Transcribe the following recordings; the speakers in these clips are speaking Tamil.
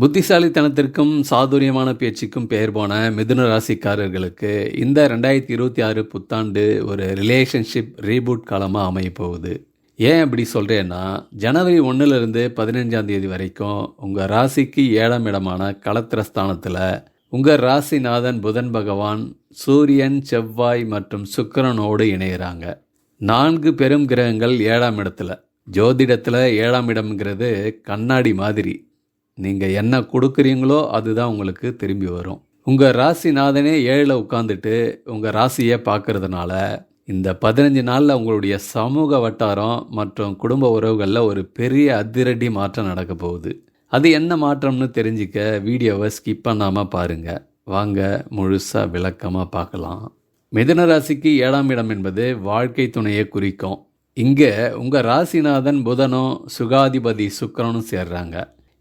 புத்திசாலித்தனத்திற்கும் சாதுரியமான பேச்சுக்கும் பெயர் போன மிதுன ராசிக்காரர்களுக்கு இந்த ரெண்டாயிரத்தி இருபத்தி ஆறு புத்தாண்டு ஒரு ரிலேஷன்ஷிப் ரீபூட் காலமாக அமைய போகுது ஏன் அப்படி சொல்கிறேன்னா ஜனவரி ஒன்றுலேருந்து பதினஞ்சாம் தேதி வரைக்கும் உங்கள் ராசிக்கு ஏழாம் இடமான களத்திரஸ்தானத்தில் உங்கள் ராசிநாதன் புதன் பகவான் சூரியன் செவ்வாய் மற்றும் சுக்கிரனோடு இணையிறாங்க. நான்கு பெரும் கிரகங்கள் ஏழாம் இடத்துல. ஜோதிடத்தில் ஏழாம் இடம்ங்கிறது கண்ணாடி மாதிரி. நீங்கள் என்ன கொடுக்குறீங்களோ அதுதான் உங்களுக்கு திரும்பி வரும். உங்கள் ராசிநாதனே ஏழில் உட்காந்துட்டு உங்கள் ராசியை பார்க்கறதுனால இந்த பதினஞ்சு நாளில் உங்களுடைய சமூக வட்டாரம் மற்றும் குடும்ப உறவுகளில் ஒரு பெரிய அதிரடி மாற்றம் நடக்க போகுது. அது என்ன மாற்றம்னு தெரிஞ்சுக்க வீடியோவை ஸ்கிப் பண்ணாமல் பாருங்கள் வாங்க முழுசாக விளக்கமாக பார்க்கலாம். மிதுன ராசிக்கு ஏழாம் இடம் என்பது வாழ்க்கை துணையை குறிக்கும். இங்கே உங்கள் ராசிநாதன் புதனும் சுகாதிபதி சுக்கிரனும் சேர்றாங்க.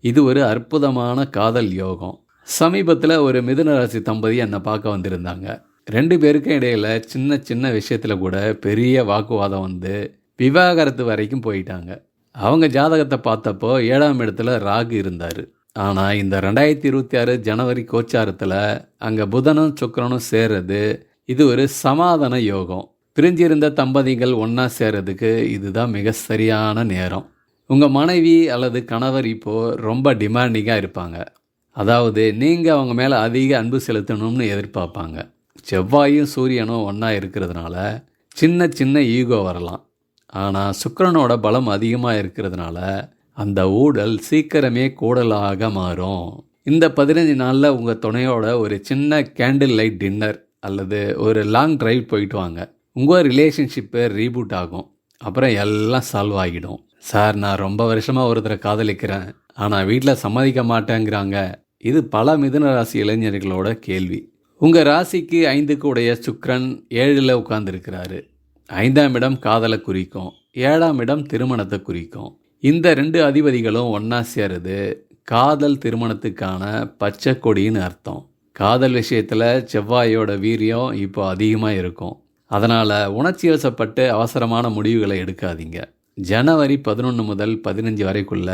இது ஒரு அற்புதமான காதல் யோகம். சமீபத்தில் ஒரு மிதுன ராசி தம்பதி என்னை பார்க்க வந்திருந்தாங்க. ரெண்டு பேருக்கும் இடையில சின்ன சின்ன விஷயத்தில் கூட பெரிய வாக்குவாதம் வந்து விவாகரத்து வரைக்கும் போயிட்டாங்க. அவங்க ஜாதகத்தை பார்த்தப்போ ஏழாம் இடத்துல ராகு இருந்தார். ஆனால் இந்த ரெண்டாயிரத்தி இருபத்தி ஆறு ஜனவரி கோச்சாரத்தில் அங்கே புதனும் சுக்கரனும் சேர்றது இது ஒரு சமாதான யோகம். பிரிஞ்சிருந்த தம்பதிகள் ஒன்றா சேர்றதுக்கு இதுதான் மிக சரியான நேரம். உங்கள் மனைவி அல்லது கணவர் இப்போது ரொம்ப டிமாண்டிங்காக இருப்பாங்க. அதாவது நீங்கள் அவங்க மேலே அதிக அன்பு செலுத்தணும்னு எதிர்பார்ப்பாங்க. செவ்வாயும் சூரியனும் ஒன்றா இருக்கிறதுனால சின்ன சின்ன ஈகோ வரலாம். ஆனால் சுக்கரனோட பலம் அதிகமாக இருக்கிறதுனால அந்த ஊடல் சீக்கிரமே கூடலாக மாறும். இந்த பதினஞ்சு நாளில் உங்கள் துணையோட ஒரு சின்ன கேண்டில் லைட் டின்னர் அல்லது ஒரு லாங் டிரைவ் போயிட்டு வாங்க. உங்கள் ரிலேஷன்ஷிப்பை ரீபூட் ஆகும். அப்புறம் எல்லாம் சால்வ் ஆகிடும். சார் நான் ரொம்ப வருஷமாக ஒருத்தரை காதலிக்கிறேன். ஆனால் வீட்டில் சம்மதிக்க மாட்டேங்கிறாங்க. இது பல மிதுன ராசி இளைஞர்களோட கேள்வி. உங்கள் ராசிக்கு ஐந்துக்கு உடைய சுக்ரன் ஏழில் உட்கார்ந்துருக்கிறாரு. ஐந்தாம் இடம் காதலை குறிக்கும். ஏழாம் இடம் திருமணத்தை குறிக்கும். இந்த ரெண்டு அதிபதிகளும் ஒன்றா சேருது. காதல் திருமணத்துக்கான பச்சை கொடின்னு அர்த்தம். காதல் விஷயத்தில் செவ்வாயோட வீரியம் இப்போ அதிகமாக இருக்கும். அதனால் உணர்ச்சி வசப்பட்டு அவசரமான முடிவுகளை எடுக்காதீங்க. ஜனவரி பதினொன்று முதல் பதினஞ்சு வரைக்குள்ள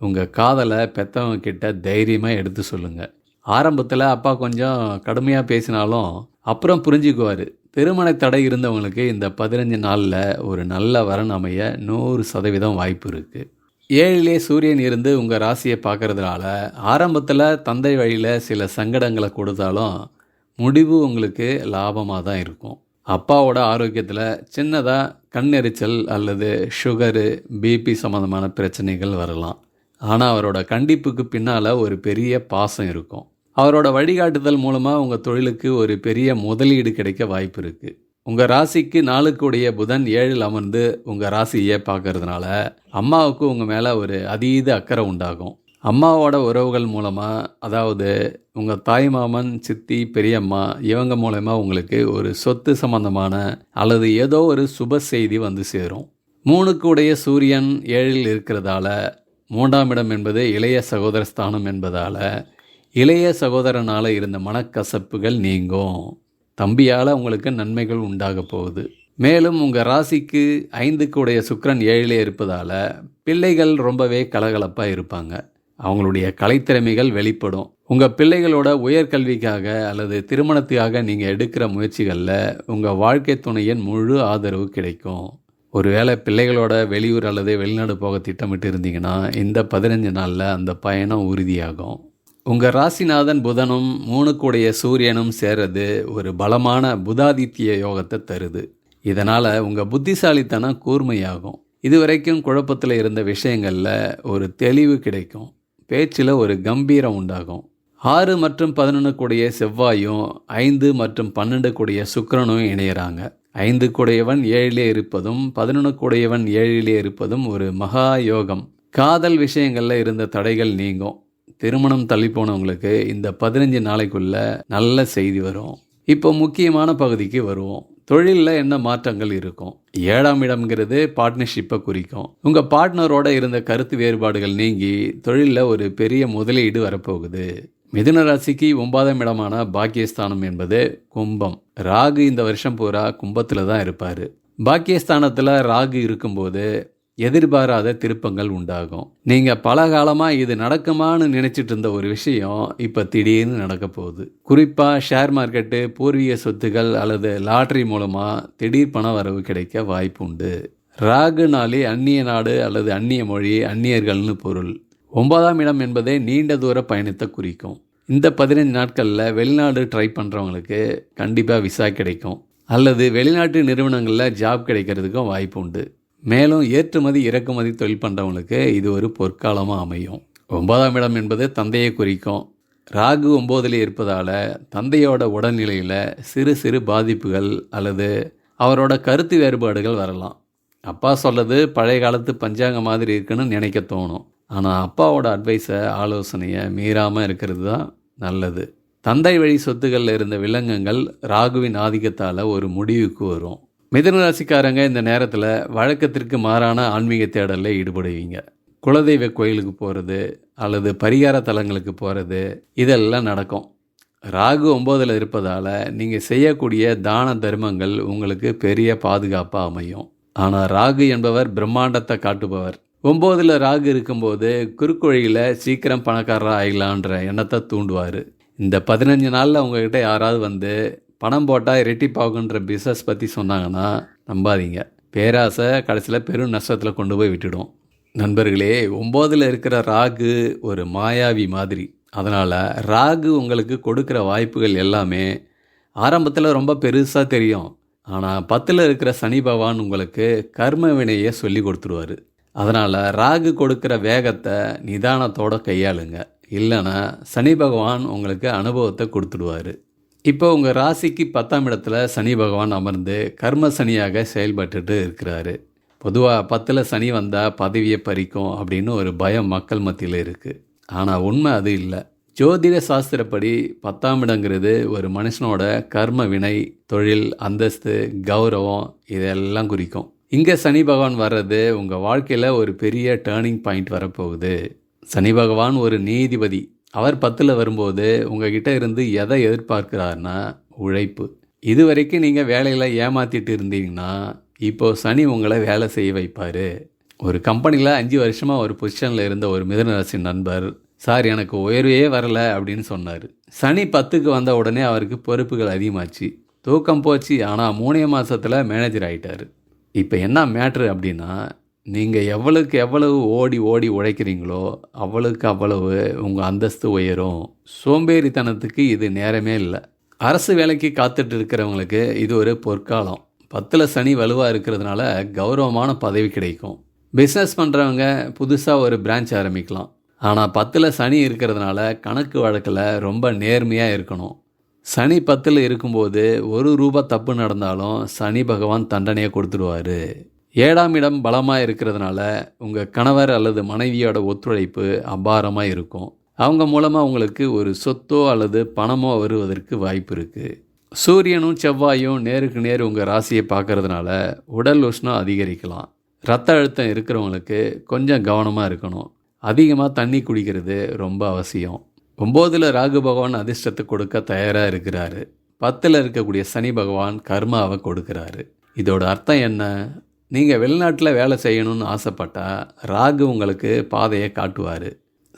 உங்கள் காதலை பெற்றவங்க கிட்ட தைரியமாக எடுத்து சொல்லுங்கள் ஆரம்பத்தில் அப்பா கொஞ்சம் கடுமையாக பேசினாலும் அப்புறம் புரிஞ்சுக்குவார். திருமண தடை இருந்தவங்களுக்கு இந்த பதினஞ்சு நாளில் ஒரு நல்ல வரன் அமைய நூறு சதவீதம் வாய்ப்பு இருக்குது ஏழிலே சூரியன் இருந்து உங்கள் ராசியை பார்க்கறதுனால ஆரம்பத்தில் தந்தை வழியில் சில சங்கடங்களை கொடுத்தாலும் முடிவு உங்களுக்கு லாபமாக தான் இருக்கும். அப்பாவோட ஆரோக்கியத்தில் சின்னதாக கண்ணெரிச்சல் அல்லது சுகரு பிபி சம்மந்தமான பிரச்சனைகள் வரலாம். ஆனால் அவரோட கண்டிப்புக்கு பின்னால் ஒரு பெரிய பாசம் இருக்கும். அவரோட வழிகாட்டுதல் மூலமாக உங்கள் தொழிலுக்கு ஒரு பெரிய முதலீடு கிடைக்க வாய்ப்பு இருக்குது உங்கள் ராசிக்கு நாளுக்குடைய புதன் ஏழில் அமர்ந்து உங்கள் ராசியை பார்க்கறதுனால அம்மாவுக்கு உங்கள் மேலே ஒரு அதீத அக்கறை உண்டாகும். அம்மாவோட உறவுகள் மூலமாக அதாவது உங்கள் தாய் மாமன் சித்தி பெரியம்மா இவங்க மூலயமா உங்களுக்கு ஒரு சொத்து சம்பந்தமான அல்லது ஏதோ ஒரு சுப செய்தி வந்து சேரும். மூணுக்கு உடைய சூரியன் ஏழில் இருக்கிறதால மூன்றாம் இடம் என்பது இளைய சகோதர ஸ்தானம் என்பதால் இளைய சகோதரனால் இருந்த மனக்கசப்புகள் நீங்கும். தம்பியால் உங்களுக்கு நன்மைகள் உண்டாக போகுது. மேலும் உங்கள் ராசிக்கு ஐந்துக்கு உடைய சுக்கரன் ஏழிலே இருப்பதால் பிள்ளைகள் ரொம்பவே கலகலப்பாக இருப்பாங்க. அவங்களுடைய கலைத்திறமைகள் வெளிப்படும். உங்கள் பிள்ளைகளோட உயர்கல்விக்காக அல்லது திருமணத்துக்காக நீங்கள் எடுக்கிற முயற்சிகளில் உங்கள் வாழ்க்கை துணையின் முழு ஆதரவு கிடைக்கும். ஒருவேளை பிள்ளைகளோட வெளியூர் அல்லது வெளிநாடு போக திட்டமிட்டு இருந்தீங்கன்னா இந்த பதினஞ்சு நாளில் அந்த பயணம் உறுதியாகும். உங்கள் ராசிநாதன் புதனும் மூணுக்குடைய சூரியனும் சேர்றது ஒரு பலமான புதாதித்ய யோகத்தை தருது. இதனால் உங்கள் புத்திசாலித்தனம் கூர்மையாகும். இதுவரைக்கும் குழப்பத்தில் இருந்த விஷயங்களில் ஒரு தெளிவு கிடைக்கும். பேச்சில் ஒரு கம்பீரம் உண்டாகும். ஆறு மற்றும் பதினொன்று கூடிய செவ்வாயும் ஐந்து மற்றும் பன்னெண்டு கூடிய சுக்கரனும் இணையிறாங்க. ஐந்து கூடையவன் ஏழிலே இருப்பதும் பதினொன்று கூடையவன் ஏழிலே இருப்பதும் ஒரு மகா யோகம். காதல் விஷயங்களில் இருந்த தடைகள் நீங்கும். திருமணம் தள்ளி போனவங்களுக்கு இந்த பதினஞ்சு நாளைக்குள்ள நல்ல செய்தி வரும். இப்போ முக்கியமான பகுதிக்கு வருவோம். தொழிலில் என்ன மாற்றங்கள் இருக்கும்? ஏழாம் இடம்ங்கிறது பார்ட்னர்ஷிப்பை குறிக்கும். உங்கள் பார்ட்னரோட இருந்த கருத்து வேறுபாடுகள் நீங்கி தொழிலில் ஒரு பெரிய முதலீடு வரப்போகுது. மிதுன ராசிக்கு ஒன்பதாம் இடமான பாக்கியஸ்தானம் என்பது கும்பம். ராகு இந்த வருஷம் பூரா கும்பத்தில் தான் இருப்பார். பாக்கியஸ்தானத்தில் ராகு இருக்கும்போது எதிர்பாராத திருப்பங்கள் உண்டாகும். நீங்கள் பல காலமாக இது நடக்குமான்னு நினச்சிட்டு இருந்த ஒரு விஷயம் இப்போ திடீர்னு நடக்க போகுது. குறிப்பாக ஷேர் மார்க்கெட்டு பூர்வீக சொத்துகள் அல்லது லாட்ரி மூலமாக திடீர் பண வரவு கிடைக்க வாய்ப்பு உண்டு. ராகுனாலே அந்நிய நாடு அல்லது அந்நிய மொழி அந்நியர்கள்னு பொருள். ஒன்பதாம் இடம் என்பதே நீண்ட தூர பயணத்தை குறிக்கும். இந்த பதினஞ்சு நாட்களில் வெளிநாடு ட்ரை பண்ணுறவங்களுக்கு கண்டிப்பாக விசா கிடைக்கும். அல்லது வெளிநாட்டு நிறுவனங்களில் ஜாப் கிடைக்கிறதுக்கும் வாய்ப்பு உண்டு. மேலும் ஏற்றுமதி இறக்குமதி தொழில் பண்ணுறவங்களுக்கு இது ஒரு பொற்காலமாக அமையும். ஒன்பதாம் இடம் என்பது தந்தையை குறிக்கும். ராகு ஒம்போதில் இருப்பதால் தந்தையோட உடல்நிலையில் சிறு சிறு பாதிப்புகள் அல்லது அவரோட கருத்து வேறுபாடுகள் வரலாம். அப்பா சொல்கிறது பழைய காலத்து பஞ்சாங்கம் மாதிரி இருக்குன்னு நினைக்க தோணும். ஆனால் அப்பாவோட அட்வைஸை ஆலோசனையை மீறாமல் இருக்கிறது தான் நல்லது. தந்தை வழி சொத்துக்களில் இருந்த விலங்குகள் ராகுவின் ஆதிக்கத்தால் ஒரு முடிவுக்கு வரும். மிதனராசிக்காரங்க இந்த நேரத்தில் வழக்கத்திற்கு மாறான ஆன்மீக தேடலில் ஈடுபடுவீங்க. குலதெய்வ கோயிலுக்கு போகிறது அல்லது பரிகார தலங்களுக்கு போகிறது இதெல்லாம் நடக்கும். ராகு ஒம்போதில் இருப்பதால் நீங்கள் செய்யக்கூடிய தான தர்மங்கள் உங்களுக்கு பெரிய பாதுகாப்பாக அமையும். ஆனால் ராகு என்பவர் பிரம்மாண்டத்தை காட்டுபவர். ஒம்போதில் ராகு இருக்கும்போது குறுக்குவழியில் சீக்கிரம் பணக்காரராக ஆகலான்ற எண்ணத்தை தூண்டுவார். இந்த பதினஞ்சு நாளில் உங்ககிட்ட யாராவது வந்து பணம் போட்டால் இரட்டிப்பாகுன்ற பிஸ்னஸ் பற்றி சொன்னாங்கன்னா நம்பாதீங்க. பேராசை கடைசியில் பெரும் நஷ்டத்தில் கொண்டு போய் விட்டுடும். நண்பர்களே ஒம்போதில் இருக்கிற ராகு ஒரு மாயாவி மாதிரி. அதனால் ராகு உங்களுக்கு கொடுக்குற வாய்ப்புகள் எல்லாமே ஆரம்பத்தில் ரொம்ப பெருசாக தெரியும். ஆனால் பத்தில் இருக்கிற சனி பகவான் உங்களுக்கு கர்ம வினையை சொல்லி கொடுத்துருவாரு. அதனால் ராகு கொடுக்குற வேகத்தை நிதானத்தோட கையாளுங்க. இல்லைன்னா சனி பகவான் உங்களுக்கு அனுபவத்தை கொடுத்துடுவார். இப்போ உங்கள் ராசிக்கு பத்தாம் இடத்துல சனி பகவான் அமர்ந்து கர்ம சனியாக செயல்பட்டுட்டு இருக்கிறாரு. பொதுவாக பத்தில் சனி வந்தால் பதவியை பறிக்கும் அப்படின்னு ஒரு பயம் மக்கள் மத்தியில் இருக்குது ஆனால் உண்மை அது இல்லை. ஜோதிட சாஸ்திரப்படி பத்தாம் இடங்கிறது ஒரு மனுஷனோட கர்ம வினை தொழில் அந்தஸ்து கௌரவம் இதெல்லாம் குறிக்கும். இங்கே சனி பகவான் வர்றது உங்கள் வாழ்க்கையில் ஒரு பெரிய டேர்னிங் பாயிண்ட் வரப்போகுது. சனி பகவான் ஒரு நீதிபதி. அவர் பத்தில் வரும்போது உங்ககிட்ட இருந்து எதை எதிர்பார்க்கிறாருன்னா உழைப்பு. இது வரைக்கும் நீங்கள் வேலையில் ஏமாத்திட்டு இருந்தீங்கன்னா இப்போது சனி உங்களை வேலை செய்ய வைப்பார். ஒரு கம்பெனியில் அஞ்சு வருஷமாக ஒரு பொசிஷனில் இருந்த ஒரு மிதனராசி நண்பர் சார் எனக்கு உயர்வே வரலை அப்படின்னு சொன்னார். சனி பத்துக்கு வந்த உடனே அவருக்கு பொறுப்புகள் அதிகமாச்சு. தூக்கம் போச்சு ஆனால் மூணே மாதத்தில் மேனேஜர் ஆகிட்டார் இப்போ என்ன மேட்ரு அப்படின்னா நீங்கள் எவ்வளவுக்கு எவ்வளவு ஓடி ஓடி உழைக்கிறீங்களோ அவ்வளவுக்கு அவ்வளவு உங்கள் அந்தஸ்து உயரும். சோம்பேறித்தனத்துக்கு இது நேரமே இல்லை. அரசு வேலைக்கு காத்துட்டு இருக்கிறவங்களுக்கு இது ஒரு பொற்காலம். பத்தில் சனி வலுவாக இருக்கிறதுனால கௌரவமான பதவி கிடைக்கும். பிஸ்னஸ் பண்ணுறவங்க புதுசாக ஒரு பிரான்ச் ஆரம்பிக்கலாம். ஆனால் பத்தில் சனி இருக்கிறதுனால கணக்கு வழக்கில் ரொம்ப நேர்மையாக இருக்கணும். சனி பத்தில் இருக்கும்போது ஒரு ரூபா தப்பு நடந்தாலும் சனி பகவான் தண்டனையை கொடுத்துடுவார் ஏழாம் இடம் பலமாக இருக்கிறதுனால உங்கள் கணவர் அல்லது மனைவியோட ஒத்துழைப்பு அபாரமாக இருக்கும். அவங்க மூலமாக உங்களுக்கு ஒரு சொத்தோ அல்லது பணமோ வருவதற்கு வாய்ப்பு இருக்குது சூரியனும் செவ்வாயும் நேருக்கு நேர் உங்கள் ராசியை பார்க்கறதுனால உடல் உஷ்ணம் அதிகரிக்கலாம். ரத்த அழுத்தம் இருக்கிறவங்களுக்கு கொஞ்சம் கவனமாக இருக்கணும். அதிகமாக தண்ணி குடிக்கிறது ரொம்ப அவசியம். ஒம்போதில் ராகு பகவான் அதிர்ஷ்டத்தை கொடுக்க தயாராக இருக்கிறாரு. பத்தில் இருக்கக்கூடிய சனி பகவான் கர்மாவை கொடுக்குறாரு. இதோட அர்த்தம் என்ன? நீங்கள் வெளிநாட்டில் வேலை செய்யணும்னு ஆசைப்பட்டால் ராகு உங்களுக்கு பாதையை காட்டுவார்.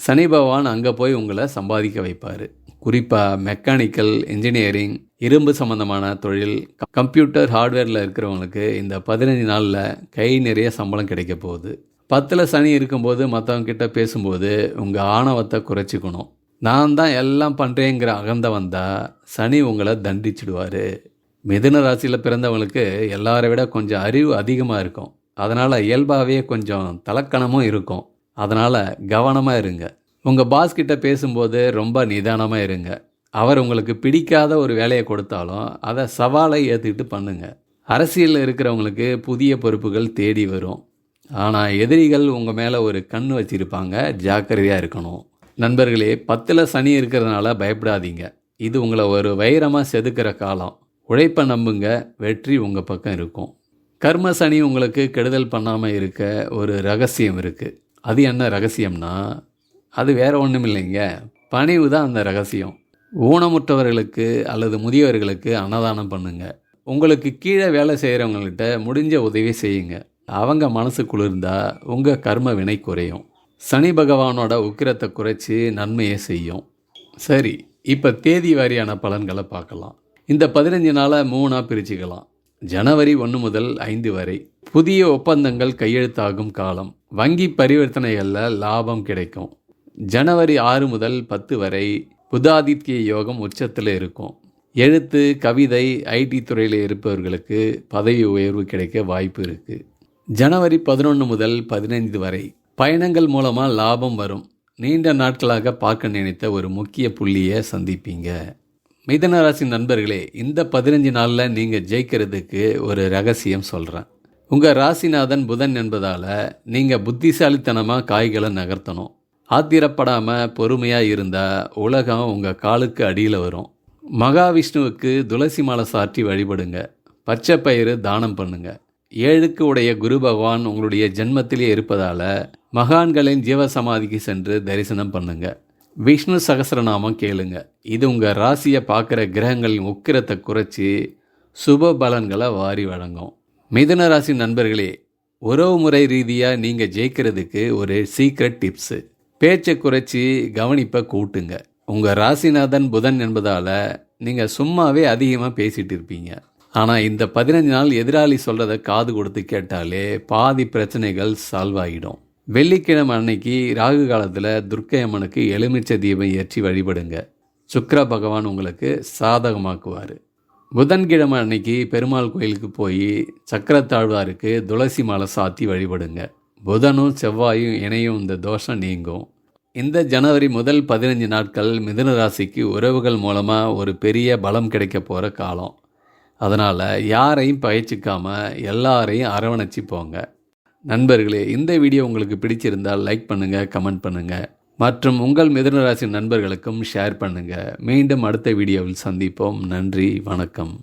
சனி பகவான் அங்கே போய் உங்களை சம்பாதிக்க வைப்பார். குறிப்பாக மெக்கானிக்கல் இன்ஜினியரிங் இரும்பு சம்மந்தமான தொழில் கம்ப்யூட்டர் ஹார்ட்வேரில் இருக்கிறவங்களுக்கு இந்த பதினஞ்சு நாளில் கை நிறைய சம்பளம் கிடைக்க போகுது. பத்தில் சனி இருக்கும்போது மற்றவங்கிட்ட பேசும்போது உங்கள் ஆணவத்தை குறைச்சிக்கணும். நான் தான் எல்லாம் பண்ணுறேங்கிற அகந்த வந்தால் சனி உங்களை தண்டிச்சிடுவார். மிதுன ராசியில் பிறந்தவங்களுக்கு எல்லாரை விட கொஞ்சம் அறிவு அதிகமாக இருக்கும். அதனால் இயல்பாகவே கொஞ்சம் தலக்கணமும் இருக்கும். அதனால் கவனமாக இருங்க. உங்கள் பாஸ் கிட்ட பேசும்போது ரொம்ப நிதானமாக இருங்க. அவர் உங்களுக்கு பிடிக்காத ஒரு வேலையை கொடுத்தாலும் அதை சவாலை ஏற்றுக்கிட்டு பண்ணுங்கள் அரசியலில் இருக்கிறவங்களுக்கு புதிய பொறுப்புகள் தேடி வரும். ஆனால் எதிரிகள் உங்கள் மேலே ஒரு கண் வச்சுருப்பாங்க. ஜாக்கிரதையாக இருக்கணும். நண்பர்களே பத்தில் சனி இருக்கிறதுனால பயப்படாதீங்க. இது உங்களை ஒரு வைரமாக செதுக்கிற காலம். உழைப்பை நம்புங்க வெற்றி உங்கள் பக்கம் இருக்கும். கர்ம சனி உங்களுக்கு கெடுதல் பண்ணாமல் இருக்க ஒரு ரகசியம் இருக்குது அது என்ன ரகசியம்னா அது வேறு ஒன்றும் இல்லைங்க. பணிவு தான் அந்த ரகசியம். ஊனமுற்றவர்களுக்கு அல்லது முதியவர்களுக்கு அன்னதானம் பண்ணுங்க. உங்களுக்கு கீழே வேலை செய்கிறவங்கள்ட்ட முடிஞ்ச உதவி செய்யுங்க. அவங்க மனசு குளிர்ந்தா உங்கள் கர்ம வினை குறையும். சனி பகவானோட உக்கிரத்தை குறைச்சி நன்மையை செய்யும். சரி இப்போ தேதி வாரியான பலன்களை பார்க்கலாம். இந்த பதினஞ்சு நாளை மூணாக பிரிச்சுக்கலாம். ஜனவரி ஒன்று முதல் ஐந்து வரை புதிய ஒப்பந்தங்கள் கையெழுத்தாகும் காலம். வங்கி பரிவர்த்தனைகளில் லாபம் கிடைக்கும். ஜனவரி ஆறு முதல் பத்து வரை புதாதித்ய யோகம் உச்சத்தில் இருக்கும். எழுத்து கவிதை ஐடி துறையில் இருப்பவர்களுக்கு பதவி உயர்வு கிடைக்க வாய்ப்பு இருக்குது ஜனவரி பதினொன்று முதல் பதினைந்து வரை பயணங்கள் மூலமாக லாபம் வரும். நீண்ட நாட்களாக பார்க்க நினைத்த ஒரு முக்கிய புள்ளியை சந்திப்பீங்க. மிதன ராசி நண்பர்களே இந்த பதினஞ்சு நாளில் நீங்கள் ஜெயிக்கிறதுக்கு ஒரு ரகசியம் சொல்கிறேன் உங்கள் ராசிநாதன் புதன் என்பதால் நீங்கள் புத்திசாலித்தனமாக காய்களை நகர்த்தணும். ஆத்திரப்படாமல் பொறுமையாக இருந்தால் உலகம் உங்கள் காலுக்கு அடியில் வரும். மகாவிஷ்ணுவுக்கு துளசி மாலை சாற்றி வழிபடுங்க. பச்சை பயிறு தானம் பண்ணுங்க. ஏழுக்கு உடைய குரு பகவான் உங்களுடைய ஜென்மத்திலே இருப்பதால் மகான்களின் ஜீவசமாதிக்கு சென்று தரிசனம் பண்ணுங்கள் விஷ்ணு சகஸ்ரநாமம் கேளுங்க. இது உங்கள் ராசியை பார்க்குற கிரகங்களின் உக்கிரத்தை குறைச்சி சுப பலன்களை வாரி வழங்கும். மிதுன ராசி நண்பர்களே உறவு முறை ரீதியாக நீங்கள் ஜெயிக்கிறதுக்கு ஒரு சீக்ரெட் டிப்ஸு பேச்சை குறைச்சி கவனிப்பை கூட்டுங்க. உங்கள் ராசிநாதன் புதன் என்பதால் நீங்கள் சும்மாவே அதிகமாக பேசிகிட்டு இருப்பீங்க. ஆனால் இந்த பதினஞ்சு நாள் எதிராளி சொல்கிறத காது கொடுத்து கேட்டாலே பாதி பிரச்சனைகள் சால்வ் ஆகிடும் வெள்ளிக்கிழமை அன்னைக்கு ராகு காலத்தில் துர்க்கை அம்மனுக்கு எலுமிச்சை தீபம் ஏற்றி வழிபடுங்க. சுக்கர பகவான் உங்களுக்கு சாதகமாக்குவார். புதன்கிழமை அன்னைக்கு பெருமாள் கோயிலுக்கு போய் சக்கரத்தாழ்வாருக்கு துளசி மாலை சாத்தி வழிபடுங்க. புதனும் செவ்வாயும் இணையும் இந்த தோஷம் நீங்கும். இந்த ஜனவரி முதல் பதினஞ்சு நாட்கள் மிதுன ராசிக்கு உறவுகள் மூலமாக ஒரு பெரிய பலம் கிடைக்க போகிற காலம். அதனால் யாரையும் பயிற்சிக்காமல் எல்லாரையும் அரவணைச்சி போங்க. நண்பர்களே இந்த வீடியோ உங்களுக்கு பிடிச்சிருந்தால் லைக் பண்ணுங்கள் கமெண்ட் பண்ணுங்கள் மற்றும் உங்கள் மிதனராசி நண்பர்களுக்கும் ஷேர் பண்ணுங்கள் மீண்டும் அடுத்த வீடியோவில் சந்திப்போம். நன்றி வணக்கம்.